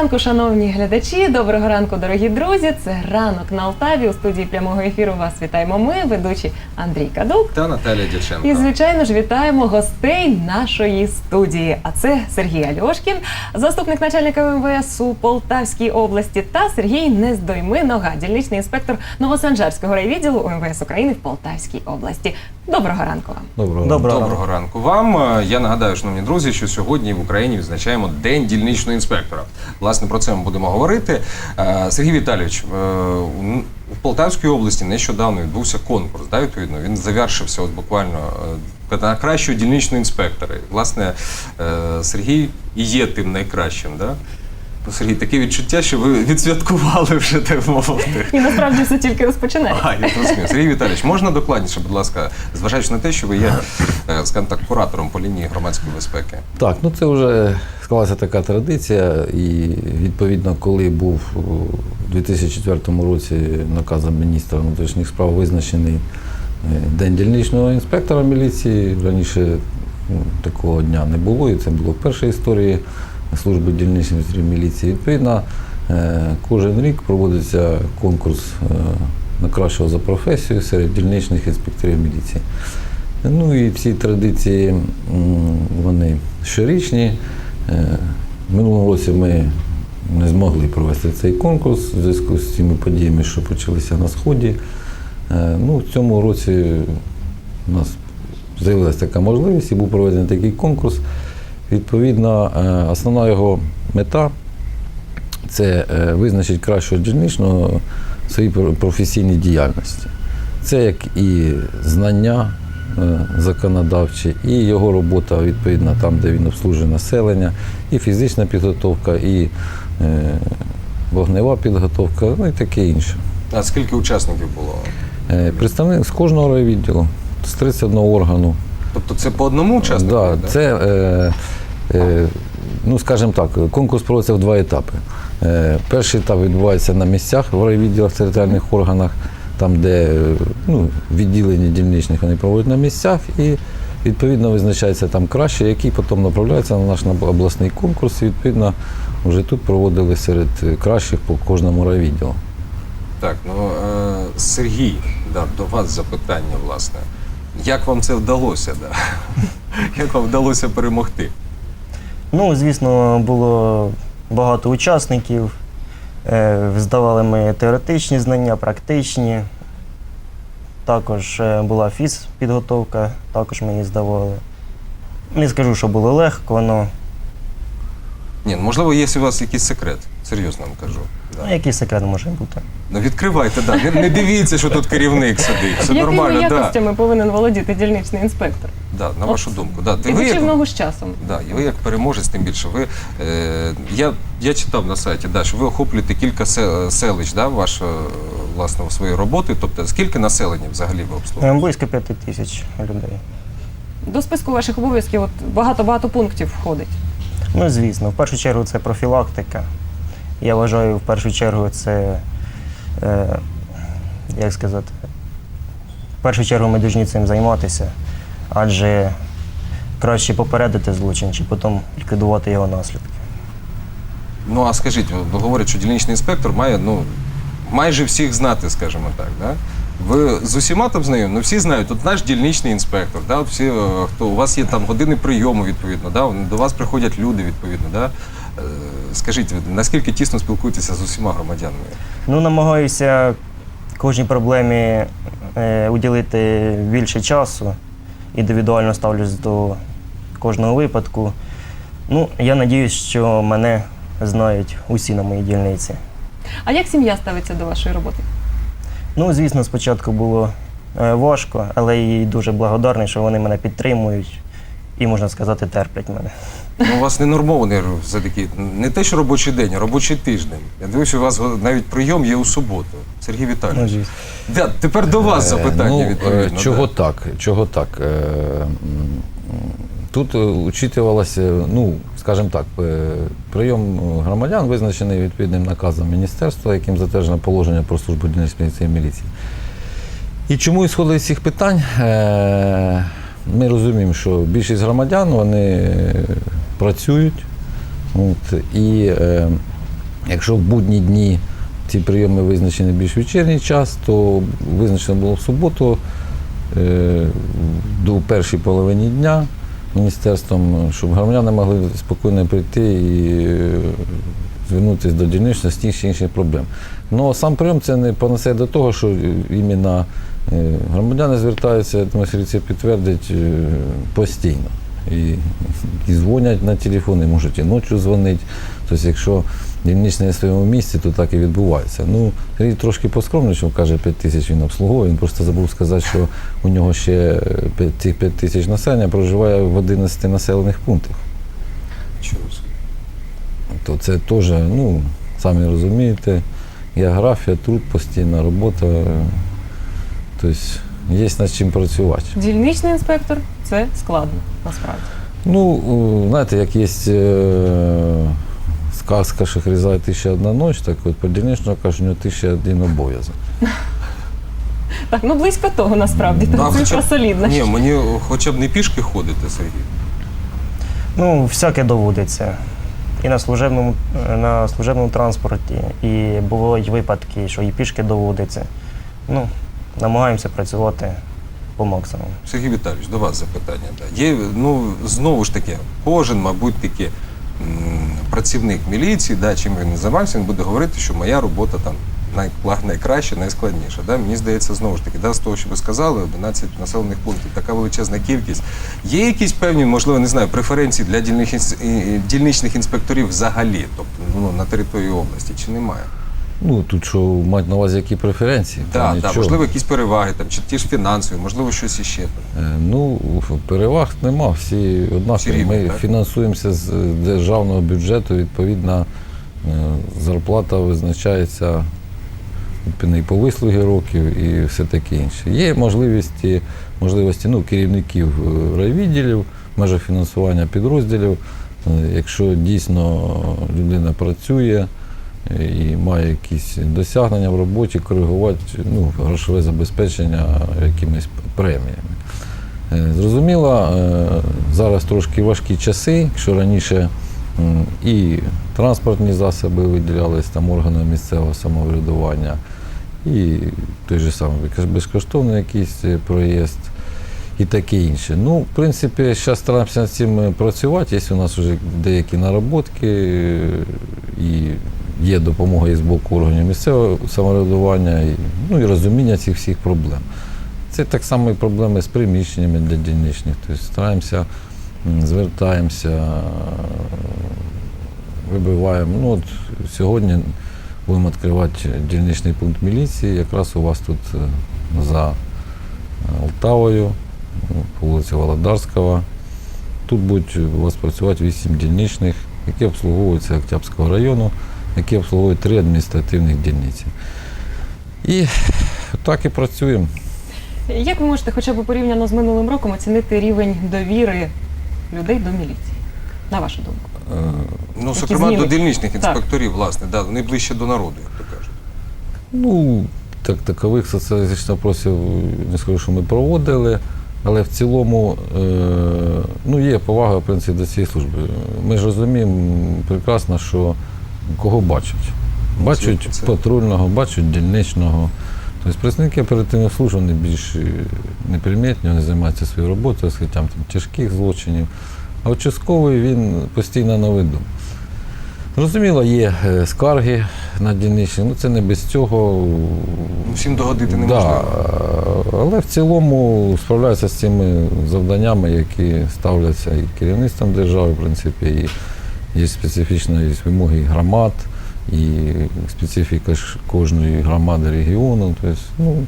ранку, шановні глядачі. Доброго ранку, дорогі друзі. Це ранок на Алтаві. У студії прямого ефіру вас вітаємо ми, ведучі Андрій Кадук. Та Наталія Дяченко. І звичайно ж вітаємо гостей нашої студії. А це Сергій Альошкін, заступник начальника МВС у Полтавській області, та Сергій Нездойми Нога, дільничний інспектор Новосанжарського райвідділу УМВС України в Полтавській області. Доброго ранку вам. Доброго. Доброго Доброго ранку вам. Я нагадаю, шановні друзі, що сьогодні в Україні відзначаємо День дільничного інспектора. Власне, про це ми будемо говорити. Е, Сергій Віталійович, е, у- в Полтавській області нещодавно відбувся конкурс. Да, відповідно, він завершився от буквально е, на кращого дільничного інспектора. Власне, Сергій і є тим найкращим. Да? Ну, Сергій, таке відчуття, що ви відсвяткували вже так мовити. І насправді все тільки розпочинається. А, я зрозумів. Сергій Віталійович, можна докладніше, будь ласка, зважаючи на те, що ви є, е, скажімо так, куратором по лінії громадської безпеки. Так, ну це вже склалася така традиція, і відповідно, коли був у 2004 році наказом міністра внутрішніх справ визначений е, День дільничного інспектора міліції, раніше ну, такого дня не було, і це було вперше історії служби інспекторів міліції. Відповідно, е, кожен рік проводиться конкурс е, на кращого за професію серед дільничних інспекторів міліції. Ну і ці традиції вони щорічні. Е, В минулому році ми не змогли провести цей конкурс в зв'язку з цими подіями, що почалися на Сході. Ну, в цьому році у нас з'явилася така можливість і був проведений такий конкурс. Відповідно, е, основна його мета це е, визначити кращого дільничного в своїй професійній діяльності. Це як і знання е, законодавчі, і його робота відповідно там, де він обслужує населення, і фізична підготовка, і вогнева підготовка, ну і таке інше. А скільки учасників було? Представник з кожного райвідділу, з 31 органу. Тобто це по одному учаснику? Да, да? це, е, ну скажімо так, конкурс проводиться в два етапи. Е, перший етап відбувається на місцях в райвідділах, територіальних органах, там, де е, ну, відділення дільничних вони проводять на місцях, і відповідно визначається там краще, який потім направляється на наш обласний конкурс. І відповідно вже тут проводили серед е, кращих по кожному райвідділу. Так, ну е, Сергій, да, до вас запитання, власне. Як вам це вдалося? Да? Як вам вдалося перемогти? Ну, звісно, було багато учасників. Е, Здавали ми теоретичні знання, практичні. Також була була фізпідготовка, також ми її здавали. Не скажу, що було легко, але Ні, ну, можливо, є у вас якийсь секрет. Серйозно вам кажу. Да. ну, який секрет може бути. Ну відкривайте, да. не, не дивіться, що тут керівник сидить. Все Якими нормально, да. якостями повинен володіти дільничний інспектор? Да, на вашу думку. Да. Ви, як, ногу з часом. да, і ви як переможець, тим більше. Ви, е, я, я читав на сайті, да, що ви охоплюєте кілька се- селищ да, ваш, е, власне, своєї роботи. Тобто, скільки населення взагалі ви Е, обслуговуєте? Близько п'яти тисяч людей. До списку ваших обов'язків от багато-багато пунктів входить. Ну, звісно, в першу чергу це профілактика. Я вважаю, в першу чергу це, е, як сказати, в першу чергу ми повинні цим займатися, адже краще попередити злочин, чи потім ліквідувати його наслідки. Ну а скажіть, ви говорять, що дільничний інспектор має ну, майже всіх знати, скажімо так. Да? Ви з усіма там знайомі? Ну всі знають, от наш дільничний інспектор, да? от всі, е, хто у вас є там години прийому, відповідно, да? до вас приходять люди, відповідно. Да? Скажіть, наскільки тісно спілкуєтеся з усіма громадянами? Ну, намагаюся кожній проблемі е, уділити більше часу, індивідуально ставлюсь до кожного випадку. Ну, я надіюсь, що мене знають усі на моїй дільниці. А як сім'я ставиться до вашої роботи? Ну, звісно, спочатку було е, важко, але я їй дуже благодарний, що вони мене підтримують і, можна сказати, терплять мене. Ну, у вас не нормований все-таки не те, що робочий день, а робочий тиждень. Я дивлюся, у вас навіть прийом є у суботу. Сергій Ну, Віталійович. Да, тепер до вас Е, запитання ну, відповідно. е, Чого да. так? Чого так? Е, Тут учитувалося, ну, скажімо так, прийом громадян визначений відповідним наказом міністерства, яким затверджено положення про службу дільниць міліції. І чому ісходили з цих питань? Е, Ми розуміємо, що більшість громадян вони працюють. От, і е, Якщо в будні дні ці прийоми визначені більш вечірній час, то визначено було в суботу е, до першій половині дня міністерством, щоб громадяни могли спокійно прийти і е, звернутися до тих чи інших проблем. Ну сам прийом це не понесе до того, що іменно е, громадяни звертаються, думаю, Сергій підтвердить е, постійно. І, і дзвонять на телефон, і можуть і ночі дзвонити. Тобто, якщо дільничний на своєму місці, то так і відбувається. Ну, Сергій трошки поскромнішав, каже, 5 тисяч він обслуговує. Він просто забув сказати, що у нього ще п'ять- цих 5 тисяч населення проживає в 11 населених пунктах. Чого. То це теж, ну, самі розумієте, географія, труд, постійна робота. Тобто є над чим працювати. Дільничний інспектор це складно насправді. Ну, е, знаєте, як є е, сказка Шахриза тисяча одна ніч, так от по дільничному кажуть, у нього тисяча один обов'язок. Так, ну близько того насправді. Хоча цифра солідна. Ні, мені хоча б не пішки ходити, Сергій. Ну, всяке доводиться. І на служебному, на служебному транспорті, і бувають випадки, що і пішки доводиться. Ну, намагаємося працювати по максимуму. Сергій Віталійович, до вас запитання. Є, ну, знову ж таки, кожен, мабуть, таки працівник міліції, да, чим він не займався, він буде говорити, що моя робота там найкла- найкраща, найскладніша. Да? Мені здається, знову ж таки, да, з того, що ви сказали, 11 населених пунктів, така величезна кількість. Є якісь певні, можливо, не знаю, преференції для дільних, інс- дільничних інспекторів взагалі, тобто ну, на території області, чи немає? Ну, тут що мають на увазі які преференції? Та Так, нічого. так, можливо, якісь переваги, там, чи ті ж фінансові, можливо, щось іще. Е, Ну, переваг нема. Всі однакові. Всі Ми так? фінансуємося з державного бюджету, відповідно, е, зарплата визначається і по вислуги років, і все таке інше. Є можливості, можливості ну, керівників е, райвідділів, в фінансування підрозділів. Е, Якщо дійсно людина працює і має якісь досягнення в роботі, коригувати ну, грошове забезпечення якимись преміями. Е, Зрозуміло, е, зараз трошки важкі часи, якщо раніше і транспортні засоби виділялись там органами місцевого самоврядування, і той же самий безкоштовний якийсь проїзд і таке інше. Ну, в принципі, зараз стараємося над цим е, працювати. Є у нас вже деякі нароботки, е, і є допомога і з боку органів місцевого самоврядування, і, ну і розуміння цих всіх проблем. Це так само і проблеми з приміщеннями для дільничних. Тобто стараємося, звертаємося, вибиваємо. Ну, от сьогодні будемо відкривати дільничний пункт міліції, якраз у вас тут е, за е, Олтавою, ну, по вулиці Володарського. Тут будуть у вас працювати вісім дільничних, які обслуговуються Октябрського району, які обслуговують три адміністративних дільниці. І так і працюємо. Як ви можете хоча б порівняно з минулим роком оцінити рівень довіри людей до міліції? На вашу думку? Е, Ну, зокрема, до дільничних Так. інспекторів, власне, да, вони ближче до народу, як то кажуть. Ну, так, такових соціологічних опросів не скажу, що ми проводили, але в цілому е, ну, є повага в принципі, до цієї служби. Ми ж розуміємо прекрасно, що кого бачать. Бачать Це- патрульного, бачать дільничного. Тобто працівники оперативних служб вони більш е, непримітні, вони займаються своєю роботою, розкриттям там, тяжких злочинів. А участковий він постійно на виду. Зрозуміло, є е, скарги на дільничні, ну це не без цього. Ну, Всім догодити Да, неможливо. але в цілому справляються з цими завданнями, які ставляться і керівництвом держави, в принципі, і є специфічні є вимоги громад, і специфіка кожної громади регіону. Тобто, ну,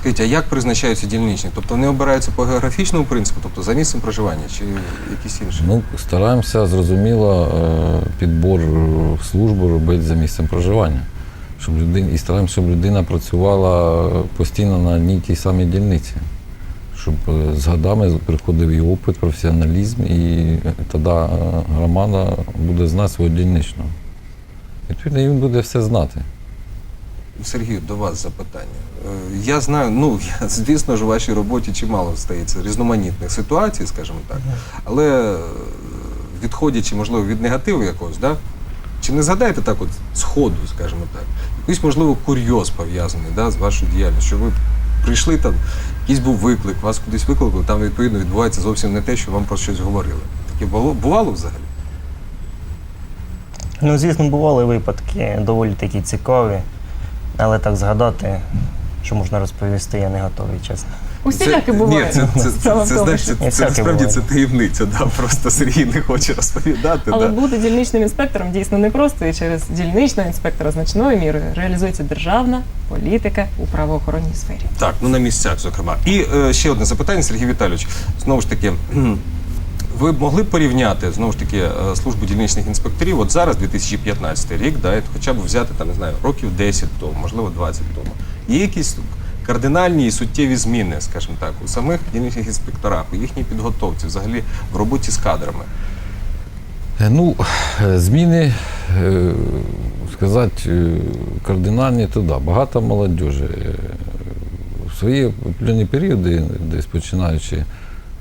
Скажіть, а як призначаються дільничні? Тобто вони обираються по географічному принципу, тобто за місцем проживання, чи якісь інші? ну, стараємося, зрозуміло, е, підбор в службу робити за місцем проживання. Щоб людина, і стараємося, щоб людина працювала постійно на одній тій самій дільниці. Щоб е, з годами приходив і опит, професіоналізм, і тоді е, громада буде знати свого дільничного. Відповідно, він буде все знати. Сергію, до вас запитання. Е, Я знаю, ну я, звісно ж, у вашій роботі чимало стається різноманітних ситуацій, скажімо так. Але е, відходячи, можливо, від негативу якогось, да? Чи не згадаєте так, от з ходу, скажімо так, якийсь, можливо, курйоз пов'язаний да, з вашою діяльністю, що ви прийшли там, якийсь був виклик, вас кудись викликали, там відповідно відбувається зовсім не те, що вам про щось говорили. Таке було, бувало взагалі? Ну, звісно, бували випадки доволі такі цікаві, але так згадати, що можна розповісти, я не готовий, чесно. Усіляки Ні, буває. це, це, це, це, знаєш, це, це всяке насправді це таємниця, да, просто Сергій не хоче розповідати. Але да. бути дільничним інспектором дійсно непросто, і через дільничного інспектора значною мірою реалізується державна політика у правоохоронній сфері. Так, ну на місцях, зокрема. І е, ще одне запитання, Сергій Віталійович. Знову ж таки, ви б могли порівняти знову ж таки е, службу дільничних інспекторів? От зараз, 2015 рік, да, і хоча б взяти там, не знаю, років 10 тому, можливо, 20 тому. Є якісь кардинальні і суттєві зміни, скажімо так, у самих дільничних інспекторах, у їхній підготовці, взагалі в роботі з кадрами. Е, Ну, зміни, е, сказати, е, кардинальні, то да. Багато молодіжі. Е, В свої определені періоди, десь починаючи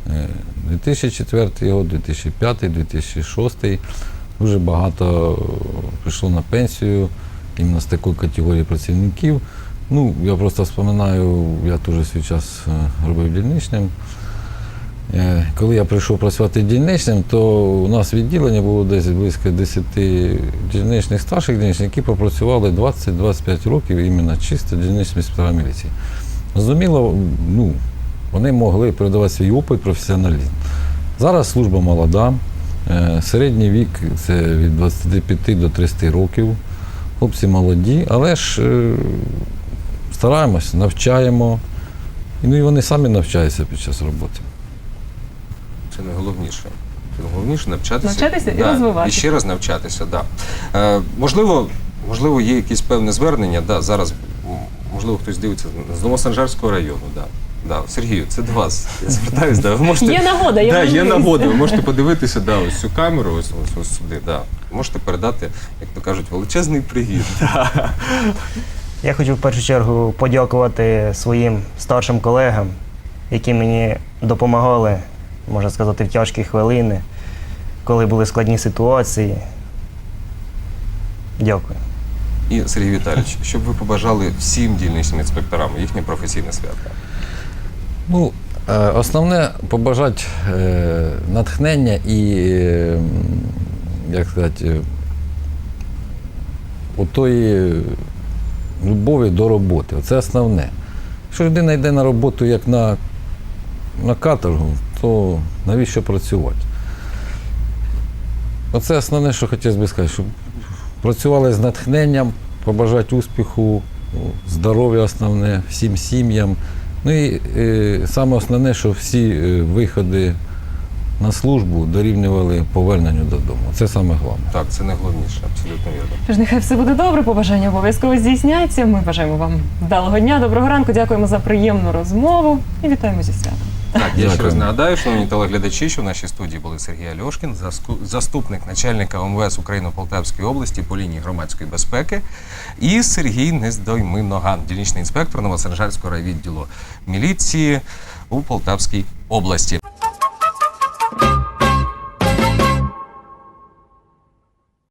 е, 2004 год, 2005, 2006, дуже багато прийшло на пенсію іменно з такої категорії працівників. Ну, я просто вспоминаю, я теж свій час е, робив дільничним. Е, Коли я прийшов працювати дільничним, то у нас відділення було десь близько 10 дільничних старших дільничних, які пропрацювали 20-25 років іменно чисто дільничними інспекторами міліції. Зрозуміло, ну, вони могли передавати свій опит, професіоналізм. Зараз служба молода, е, середній вік це від 25 до 30 років. Хлопці молоді, але ж стараємось, навчаємо. І, Ну і вони самі навчаються під час роботи. Це найголовніше. Це найголовніше навчатися. Навчатися і розвиватися. І ще раз навчатися, так. Да. Е, можливо, можливо, є якесь певне звернення. Да, зараз, можливо, хтось дивиться з Новосанжарського району. Да. Да. Сергію, це до вас. Я звертаюся, да. ви можете. Є нагода, є да, є нагода. Ви можете подивитися да, ось цю камеру, ось, ось, ось сюди. Да. Можете передати, як то кажуть, величезний привіт. Да. Я хочу в першу чергу подякувати своїм старшим колегам, які мені допомагали, можна сказати, в тяжкі хвилини, коли були складні ситуації. Дякую. І Сергій Віталійович, що б ви побажали всім дільничним інспекторам їхнє професійне свято? Ну, е, основне побажати е, натхнення і, як сказати, е, отої любові до роботи. Це основне. Якщо людина йде на роботу як на, на каторгу, то навіщо працювати? Оце основне, що хотів би сказати, щоб працювали з натхненням, побажати успіху, здоров'я основне, всім сім'ям. Ну і е, саме основне, що всі е, виходи на службу дорівнювали поверненню додому. Це саме головне. Так, це найголовніше, абсолютно вірно. Тож нехай все буде добре, побажання обов'язково здійсняться. Ми бажаємо вам вдалого дня, доброго ранку, дякуємо за приємну розмову і вітаємо зі святом. Так, я ще раз нагадаю, шановні телеглядачі, що в нашій студії були Сергій Альошкін, заступник начальника МВС України Полтавської області по лінії громадської безпеки, і Сергій Нездойминоган, дільничний інспектор Новосанжарського райвідділу міліції у Полтавській області.